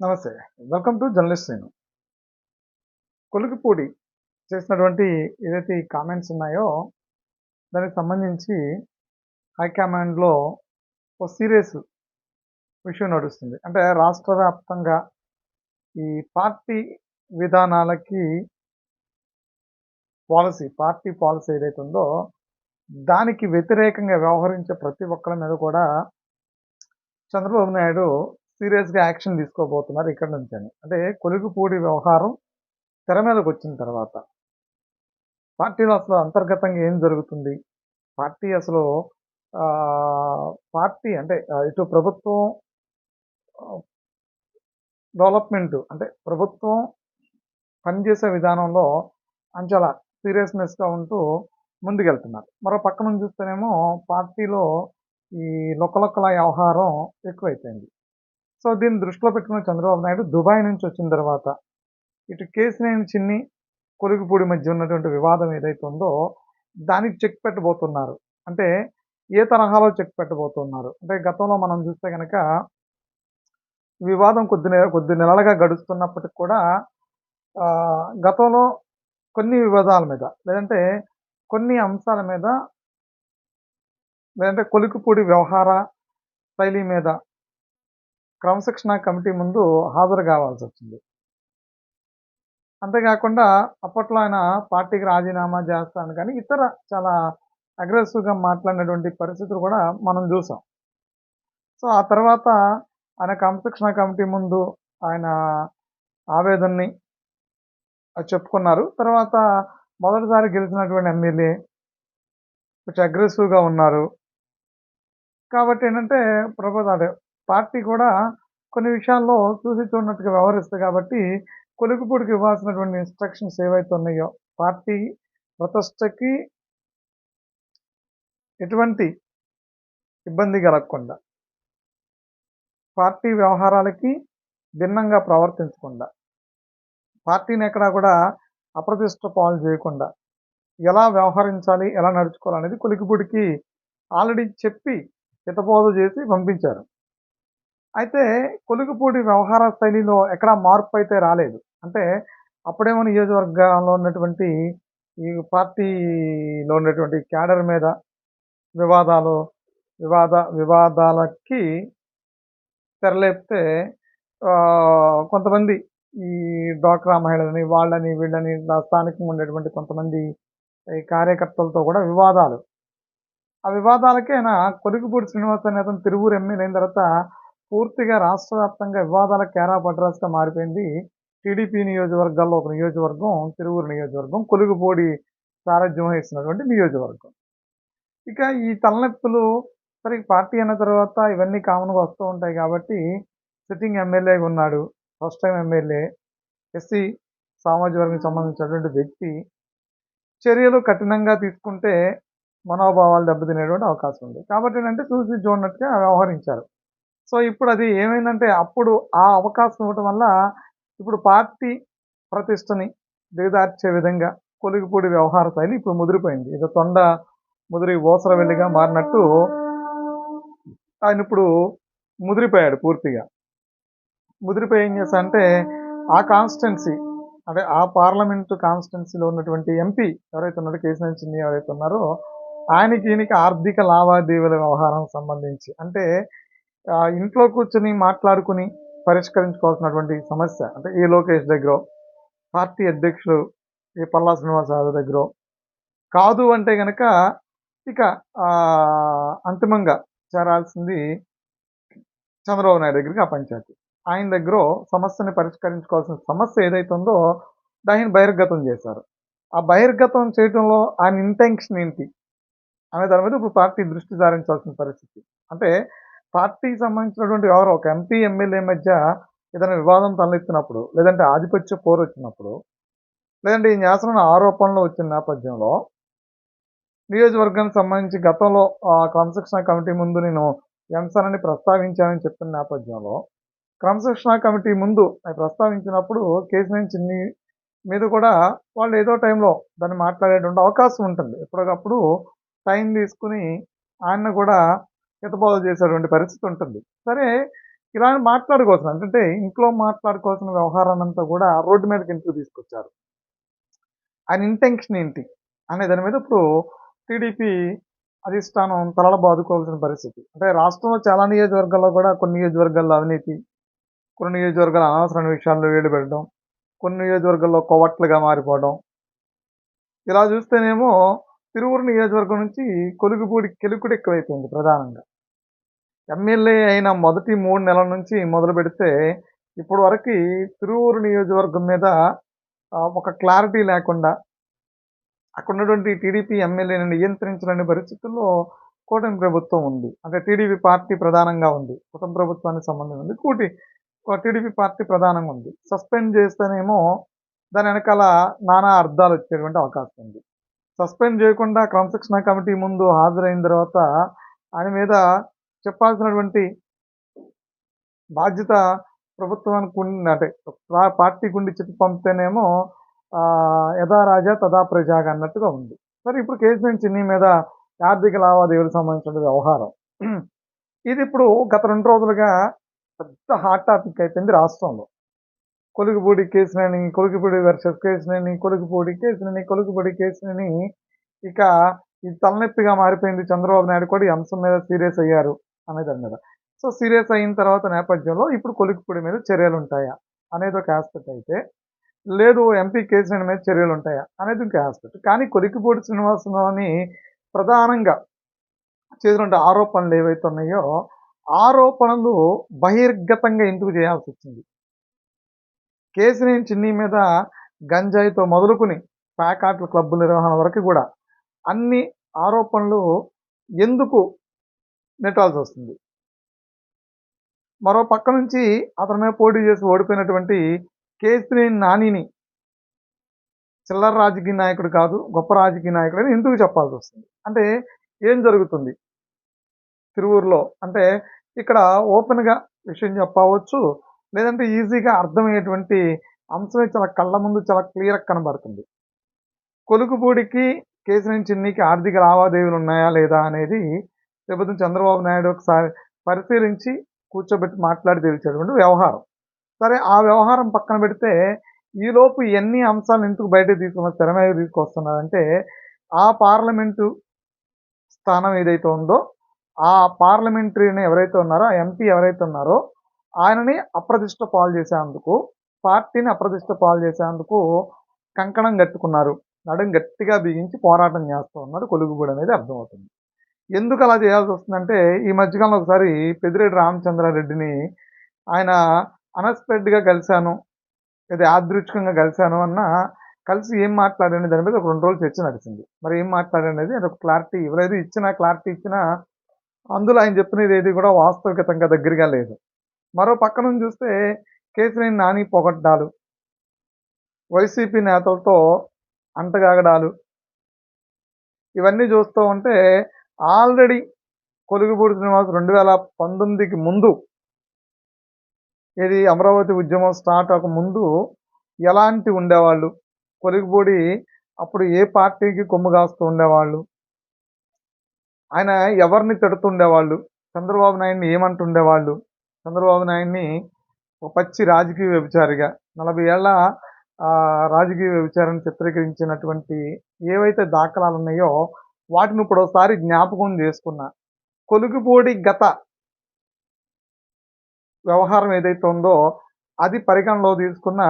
నమస్తే. Welcome to journalist నేను కొలుకుపూడి చేసినటువంటి ఏదైతే ఈ కామెంట్స్ ఉన్నాయో దానికి సంబంధించి హైకమాండ్లో ఒక సీరియస్ విషయం నడుస్తుంది. అంటే రాష్ట్ర వ్యాప్తంగా ఈ పార్టీ విధానాలకి పాలసీ పార్టీ పాలసీ ఏదైతే ఉందో దానికి వ్యతిరేకంగా వ్యవహరించే ప్రతి ఒక్కరి మీద కూడా చంద్రబాబు నాయుడు సీరియస్గా యాక్షన్ తీసుకోబోతున్నారు ఇక్కడ నుంచి అని అంటే కొలుగుపూడి వ్యవహారం తెర మీదకి వచ్చిన తర్వాత పార్టీలో అసలు అంతర్గతంగా ఏం జరుగుతుంది? పార్టీ అసలు పార్టీ అంటే ఇటు ప్రభుత్వం డెవలప్మెంట్ అంటే ప్రభుత్వం పనిచేసే విధానంలో అంచాల సీరియస్నెస్గా ఉంటూ ముందుకెళ్తున్నారు. మరో పక్క నుంచి చూస్తేనేమో పార్టీలో ఈ లొక్కలొక్కల వ్యవహారం ఎక్కువైపోయింది. సో దీన్ని దృష్టిలో పెట్టుకున్న చంద్రబాబు నాయుడు దుబాయ్ నుంచి వచ్చిన తర్వాత ఇటు కేసినేని చిన్ని కొలుగుపూడి మధ్య ఉన్నటువంటి వివాదం ఏదైతే ఉందో దానికి చెక్ పెట్టబోతున్నారు. అంటే ఏ తరహాలో చెక్ పెట్టబోతున్నారు? అంటే గతంలో మనం చూస్తే కనుక వివాదం కొద్ది కొద్ది నెలలుగా గడుస్తున్నప్పటికి కూడా గతంలో కొన్ని వివాదాల మీద లేదంటే కొన్ని అంశాల మీద లేదంటే కొలుకుపూడి వ్యవహార శైలి మీద క్రమశిక్షణ కమిటీ ముందు హాజరు కావాల్సి వచ్చింది. అంతేకాకుండా అప్పట్లో ఆయన పార్టీకి రాజీనామా చేస్తాను కానీ ఇతర చాలా అగ్రెసివ్గా మాట్లాడినటువంటి పరిస్థితులు కూడా మనం చూసాం. సో ఆ తర్వాత ఆయన క్రమశిక్షణ కమిటీ ముందు ఆయన ఆవేదనని అది చెప్పుకున్నారు. తర్వాత మొదటిసారి గెలిచినటువంటి ఎమ్మెల్యే కొంచెం అగ్రెసివ్గా ఉన్నారు. కాబట్టి ఏంటంటే ప్రభుత్వ పార్టీ కూడా కొన్ని విషయాల్లో చూసి చూడనట్టుగా వ్యవహరిస్తుంది కాబట్టి కొలుకుపూడికి ఇవ్వాల్సినటువంటి ఇన్స్ట్రక్షన్స్ ఏవైతే ఉన్నాయో పార్టీ ప్రతిష్టకి ఎటువంటి ఇబ్బంది కలగకుండా పార్టీ వ్యవహారాలకి భిన్నంగా ప్రవర్తించకుండా పార్టీని ఎక్కడా కూడా అప్రతిష్ట పాలు చేయకుండా ఎలా వ్యవహరించాలి ఎలా నడుచుకోవాలనేది కొలికిపూడికి ఆల్రెడీ చెప్పి హితబోధ చేసి పంపించారు. అయితే కొలుగుపూడి వ్యవహార శైలిలో ఎక్కడా మార్పు అయితే రాలేదు. అంటే అప్పుడేమో నియోజకవర్గంలో ఉన్నటువంటి ఈ పార్టీలో ఉన్నటువంటి క్యాడర్ మీద వివాదాలు వివాద వివాదాలకి తెరలేపితే కొంతమంది ఈ డ్వాక్రా మహిళలని వాళ్ళని వీళ్ళని నా స్థానికంగా ఉండేటువంటి కొంతమంది ఈ కార్యకర్తలతో కూడా వివాదాలు. ఆ వివాదాలకే కొలుగుపూడి శ్రీనివాస్ అనే అతను తిరువూరు ఎమ్మెల్యే అయిన తర్వాత పూర్తిగా రాష్ట్ర వ్యాప్తంగా వివాదాల కేరా పడ్రాస్గా మారిపోయింది. టీడీపీ నియోజకవర్గాల్లో ఒక నియోజకవర్గం తిరువూరు నియోజకవర్గం కొలుగుపూడి సారథ్యం వహిస్తున్నటువంటి నియోజకవర్గం. ఇక ఈ తలనొప్పులు సరే పార్టీ అయిన తర్వాత ఇవన్నీ కామన్గా వస్తూ ఉంటాయి కాబట్టి సిట్టింగ్ ఎమ్మెల్యేగా ఉన్నాడు ఫస్ట్ టైం ఎమ్మెల్యే ఎస్సీ సామాజిక వర్గానికి సంబంధించినటువంటి వ్యక్తి. చర్యలు కఠినంగా తీసుకుంటే మనోభావాలు దెబ్బతినేటువంటి అవకాశం ఉంది. కాబట్టి ఏంటంటే చూసి చూడనట్టుగా వ్యవహరించారు. సో ఇప్పుడు అది ఏమైందంటే అప్పుడు ఆ అవకాశం ఇవ్వటం వల్ల ఇప్పుడు పార్టీ ప్రతిష్టని దిగదార్చే విధంగా కొలిగిపూడి వ్యవహార శైలి ఇప్పుడు ముదిరిపోయింది. ఇది తొండ ముదిరి ఓసర వెళ్ళిగా మారినట్టు ఆయన ఇప్పుడు ముదిరిపోయాడు పూర్తిగా. ముదిరిపోయి ఏం చేశా అంటే ఆ కాన్స్టెన్సీ అంటే ఆ పార్లమెంటు కాన్స్టిట్యున్సీలో ఉన్నటువంటి ఎంపీ ఎవరైతే ఉన్నారో కేసీఆర్ చిన్ని ఎవరైతే ఉన్నారో ఆయనకి ఈయనకి ఆర్థిక లావాదేవీల వ్యవహారం సంబంధించి. అంటే ఇంట్లో కూర్చొని మాట్లాడుకుని పరిష్కరించుకోవాల్సినటువంటి సమస్య అంటే ఏ లోకేష్ దగ్గర పార్టీ అధ్యక్షుడు ఏ పల్లా శ్రీనివాస యాదవ్ దగ్గర కాదు అంటే కనుక ఇక అంతిమంగా చేరాల్సింది చంద్రబాబు నాయుడు దగ్గరికి ఆ పంచాయతీ. ఆయన దగ్గర సమస్యని పరిష్కరించుకోవాల్సిన సమస్య ఏదైతుందో దానిని బహిర్గతం చేశారు. ఆ బహిర్గతం చేయడంలో ఆయన ఇంటెన్షన్ ఏంటి? అనే దాని మీద ఇప్పుడు పార్టీ దృష్టి సారించాల్సిన పరిస్థితి. అంటే పార్టీకి సంబంధించినటువంటి ఎవరో ఒక ఎంపీ ఎమ్మెల్యే మధ్య ఏదైనా వివాదం తలెత్తినప్పుడు లేదంటే ఆధిపత్య పోరు వచ్చినప్పుడు లేదంటే ఈ న్యాసన ఆరోపణలు వచ్చిన నేపథ్యంలో నియోజకవర్గానికి సంబంధించి గతంలో ఆ క్రమశిక్షణ కమిటీ ముందు నేను ఈ అంశాన్ని ప్రస్తావించానని చెప్పిన నేపథ్యంలో క్రమశిక్షణ కమిటీ ముందు ప్రస్తావించినప్పుడు కేసీఆర్ చిన్ని మీద కూడా వాళ్ళు ఏదో టైంలో దాన్ని మాట్లాడేటువంటి అవకాశం ఉంటుంది. ఎప్పటికప్పుడు టైం తీసుకుని ఆయన కూడా హితబోధ చేసేటువంటి పరిస్థితి ఉంటుంది. సరే ఇలా మాట్లాడుకోవాల్సిన అంటే ఇంట్లో మాట్లాడుకోవాల్సిన వ్యవహారాన్ని అంతా కూడా రోడ్డు మీదకి ఇంటికి తీసుకొచ్చారు? ఆయన ఇంటెన్షన్ ఏంటి? అనే దాని మీద ఇప్పుడు టీడీపీ అధిష్టానం తలల బాదుకోవాల్సిన పరిస్థితి. అంటే రాష్ట్రంలో చాలా నియోజకవర్గాల్లో కూడా కొన్ని నియోజకవర్గాల్లో అవినీతి కొన్ని నియోజకవర్గాల అనవసరమైన విషయాల్లో వేడి పెట్టడం కొన్ని నియోజకవర్గాల్లో కొవట్లుగా మారిపోవడం. ఇలా చూస్తేనేమో తిరువురు నియోజకవర్గం నుంచి కొలుగుపూడి కెలుకుడు ఎక్కువైపోయింది ప్రధానంగా. ఎమ్మెల్యే అయిన మొదటి మూడు నెలల నుంచి మొదలు పెడితే ఇప్పటి వరకు తిరువురు నియోజకవర్గం మీద ఒక క్లారిటీ లేకుండా అక్కడ ఉన్నటువంటి టీడీపీ ఎమ్మెల్యేని నియంత్రించలేని పరిస్థితుల్లో కూటమి ప్రభుత్వం ఉంది. అంటే టీడీపీ పార్టీ ప్రధానంగా ఉంది. కూటమి ప్రభుత్వానికి సంబంధం ఉంది. కూటి టీడీపీ పార్టీ ప్రధానంగా ఉంది. సస్పెండ్ చేస్తేనేమో దాని వెనకాల నానా అర్థాలు వచ్చేటువంటి అవకాశం ఉంది. సస్పెండ్ చేయకుండా క్రమశిక్షణ కమిటీ ముందు హాజరైన తర్వాత ఆయన మీద చెప్పాల్సినటువంటి బాధ్యత ప్రభుత్వానికి ఉండి అంటే పార్టీ గుండి చెప్పి పంపితేనేమో యథా రాజా తదా ప్రజాగా అన్నట్టుగా ఉంది. సరే ఇప్పుడు కేసీఆర్ చిన్ని మీద ఆర్థిక లావాదేవీలకు సంబంధించిన వ్యవహారం. ఇది ఇప్పుడు గత రెండు రోజులుగా పెద్ద హాట్ టాపిక్ అయిపోయింది రాష్ట్రంలో. కొలుగుపూడి కేసునని కొలుగుపూడి వర్షస్ కేసునని కొలుగుపూడి కేసునని కొలుగుపూడి కేసునని ఇక ఇది తలనొప్పిగా మారిపోయింది చంద్రబాబు నాయుడు కూడా ఈ అంశం మీద సీరియస్ అయ్యారు అనే దాని మీద సో సీరియస్ అయిన తర్వాత నేపథ్యంలో ఇప్పుడు కొలుగుపూడి మీద చర్యలు ఉంటాయా అనేది ఒక ఆస్పెక్ట్ అయితే లేదు ఎంపీ కేసుల మీద చర్యలు ఉంటాయా అనేది ఇంకో ఆస్పెక్ట్ కానీ కొలికిపూడి శ్రీనివాసరావుని ప్రధానంగా చేసినటువంటి ఆరోపణలు ఏవైతే ఉన్నాయో ఆరోపణలు బహిర్గతంగా ఎందుకు చేయాల్సి వచ్చింది? కేసినేని చిన్ని మీద గంజాయితో మొదలుకుని ప్యాకాట్ల క్లబ్బుల నిర్వహణ వరకు కూడా అన్ని ఆరోపణలు ఎందుకు నెట్టాల్సి వస్తుంది? మరో పక్క నుంచి అతని పోటీ చేసి ఓడిపోయినటువంటి కేసినేని నానిని చిల్లర రాజకీయ నాయకుడు కాదు గొప్ప రాజకీయ నాయకుడు అని ఎందుకు చెప్పాల్సి వస్తుంది? అంటే ఏం జరుగుతుంది? తిరువూరులో అంటే ఇక్కడ ఓపెన్గా విషయం చెప్పవచ్చు. లేదంటే ఈజీగా అర్థమయ్యేటువంటి అంశమే చాలా కళ్ళ ముందు చాలా క్లియర్గా కనబడుతుంది. కొలుకుపూడికి కేసినేని చిన్నికి ఆర్థిక లావాదేవీలు ఉన్నాయా లేదా అనేది లేకపోతే చంద్రబాబు నాయుడు ఒకసారి పరిశీలించి కూర్చోబెట్టి మాట్లాడి తెలిచేటువంటి వ్యవహారం. సరే ఆ వ్యవహారం పక్కన పెడితే ఈలోపు ఎన్ని అంశాలను ఎందుకు బయటకు తీసుకున్న తెర మీద తీసుకొస్తున్నారంటే ఆ పార్లమెంటు స్థానం ఏదైతే ఉందో ఆ పార్లమెంటరీని ఎవరైతే ఉన్నారో ఆ ఎంపీ ఎవరైతే ఉన్నారో ఆయనని అప్రతిష్ట పాలు చేసేందుకు పార్టీని అప్రతిష్ట పాలు చేసేందుకు కంకణం కట్టుకున్నారు. నడుం గట్టిగా బిగించి పోరాటం చేస్తూ ఉన్నారు కొలుగుబడి అనేది అర్థమవుతుంది. ఎందుకు అలా చేయాల్సి వస్తుందంటే ఈ మధ్యకాలంలో ఒకసారి పెదిరెడ్డి రామచంద్రారెడ్డిని ఆయన అన్ఎక్స్పెక్టెడ్గా కలిశాను ఇది యాదృచ్ఛికంగా కలిశాను అన్న కలిసి ఏం మాట్లాడండి దాని మీద ఒక రెండు రోజులు చర్చ నడిచింది. మరి ఏం మాట్లాడనేది అది ఒక క్లారిటీ ఇవ్వలేదు ఇచ్చిన క్లారిటీ ఇచ్చినా అందులో ఆయన చెప్పినది ఏది కూడా వాస్తవికతంగా దగ్గరగా లేదు. మరో పక్క నుంచి చూస్తే కేసీని నాని పొగడ్డాలు. వైసీపీ నేతలతో అంటగాగడాలు. ఇవన్నీ చూస్తూ ఉంటే ఆల్రెడీ కొలుగుపూడి శ్రీనివాస్ రెండు వేల పంతొమ్మిదికి ముందు ఇది అమరావతి ఉద్యమం స్టార్ట్ అవ్వక ముందు ఎలాంటి ఉండేవాళ్ళు? కొలుగుబూడి అప్పుడు ఏ పార్టీకి కొమ్ము కాస్తూ ఉండేవాళ్ళు? ఆయన ఎవరిని తిడుతుండేవాళ్ళు? చంద్రబాబు నాయుడిని ఏమంటుండేవాళ్ళు? చంద్రబాబు నాయుడిని ఒక పచ్చి రాజకీయ వ్యభిచారిగా నలభై ఏళ్ళ రాజకీయ వ్యభిచారాన్ని చిత్రీకరించినటువంటి ఏవైతే దాఖలాలు ఉన్నాయో వాటిని ఇప్పుడు ఒకసారి జ్ఞాపకం చేసుకున్నా. కొలుగుపూడి గత వ్యవహారం ఏదైతే ఉందో అది పరిగణలో తీసుకున్న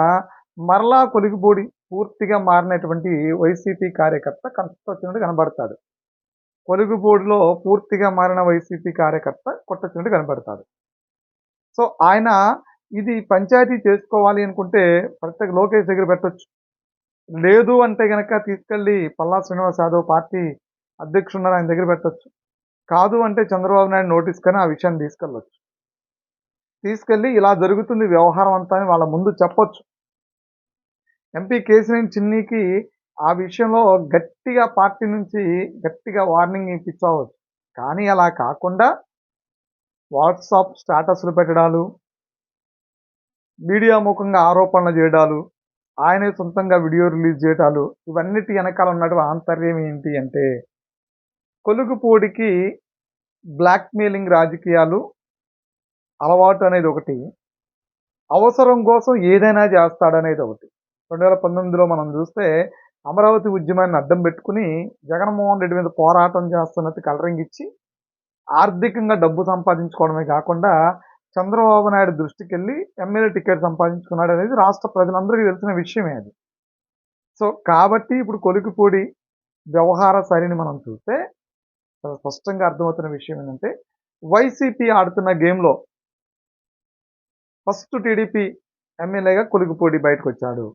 మరలా కొలిగిపూడి పూర్తిగా మారినటువంటి వైసీపీ కార్యకర్త కష్టొచ్చినట్టు కనబడతాడు. కొలుగుపూడిలో పూర్తిగా మారిన వైసీపీ కార్యకర్త కొట్టొచ్చినట్టు కనబడతాడు. సో ఆయన ఇది పంచాయతీ చేసుకోవాలి అనుకుంటే ప్రత్యేక లోకేష్ దగ్గర పెట్టచ్చు. లేదు అంటే కనుక తీసుకెళ్ళి పల్లా శ్రీనివాస్ యాదవ్ పార్టీ అధ్యక్షున్నారు ఆయన దగ్గర పెట్టచ్చు. కాదు అంటే చంద్రబాబు నాయుడు నోటీస్ కానీ ఆ విషయాన్ని తీసుకెళ్ళచ్చు. తీసుకెళ్ళి ఇలా జరుగుతుంది వ్యవహారం అంతా అని వాళ్ళ ముందు చెప్పొచ్చు. ఎంపీ కేసినేని చిన్నికి ఆ విషయంలో గట్టిగా పార్టీ నుంచి గట్టిగా వార్నింగ్ ఇప్పించవచ్చు. కానీ అలా కాకుండా వాట్సాప్ స్టేటస్లు పెట్టడాలు మీడియా ముఖంగా ఆరోపణలు చేయడాలు ఆయనే సొంతంగా వీడియో రిలీజ్ చేయడాలు ఇవన్నిటి వెనకాల ఉన్నటువంటి ఆంతర్యం ఏంటి అంటే కొలుగుపూడికి బ్లాక్మెయిలింగ్ రాజకీయాలు అలవాటు అనేది ఒకటి అవసరం కోసం ఏదైనా చేస్తాడనేది ఒకటి. రెండు వేల పంతొమ్మిదిలో మనం చూస్తే అమరావతి ఉద్యమాన్ని అడ్డం పెట్టుకుని జగన్మోహన్ రెడ్డి మీద పోరాటం చేస్తున్నట్టు కలరింగ్ ఇచ్చి ఆర్థికంగా డబ్బు సంపాదించుకోవడమే కాకుండా చంద్రబాబు నాయుడు దృష్టికి వెళ్ళి ఎమ్మెల్యే టికెట్ సంపాదించుకున్నాడు అనేది రాష్ట్ర ప్రజలందరికీ తెలిసిన విషయమే అది. సో కాబట్టి ఇప్పుడు కొలికిపూడి వ్యవహార సరిని మనం చూస్తే చాలా స్పష్టంగా అర్థమవుతున్న విషయం ఏంటంటే వైసీపీ ఆడుతున్న గేమ్లో ఫస్ట్ టీడీపీ ఎమ్మెల్యేగా కొలికిపూడి బయటకు వచ్చాడు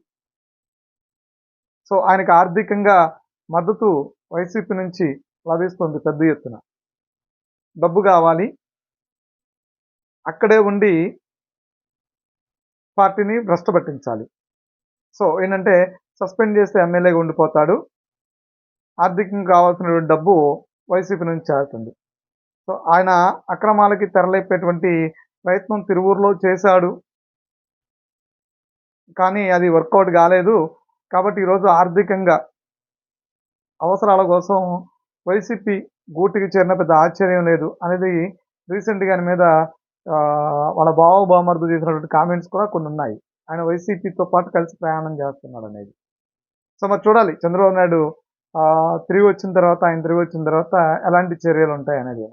సో ఆయనకు ఆర్థికంగా మద్దతు వైసీపీ నుంచి లభిస్తుంది పెద్ద ఎత్తున. డబ్బు కావాలి. అక్కడే ఉండి పార్టీని భ్రష్టపట్టించాలి సో ఏంటంటే సస్పెండ్ చేస్తే ఎమ్మెల్యేగా ఉండిపోతాడు. ఆర్థికంగా కావాల్సినటువంటి డబ్బు వైసీపీ నుంచి చేరుతుంది. సో ఆయన అక్రమాలకి తెరలేపేటువంటి ప్రయత్నం తిరువూరులో చేశాడు. కానీ అది వర్కౌట్ కాలేదు. కాబట్టి ఈరోజు ఆర్థికంగా అవసరాల కోసం వైసీపీ గూటికి చేరిన పెద్ద ఆశ్చర్యం లేదు అనేది రీసెంట్గా ఆయన మీద వాళ్ళ బావ బామర్దు చేసినటువంటి కామెంట్స్ కూడా కొన్ని ఉన్నాయి. ఆయన వైసీపీతో పాటు కలిసి ప్రయాణం చేస్తున్నాడు అనేది. సో మరి చూడాలి. చంద్రబాబు నాయుడు తిరిగి వచ్చిన తర్వాత ఆయన తిరిగి వచ్చిన తర్వాత ఎలాంటి చర్యలు ఉంటాయి అనేది.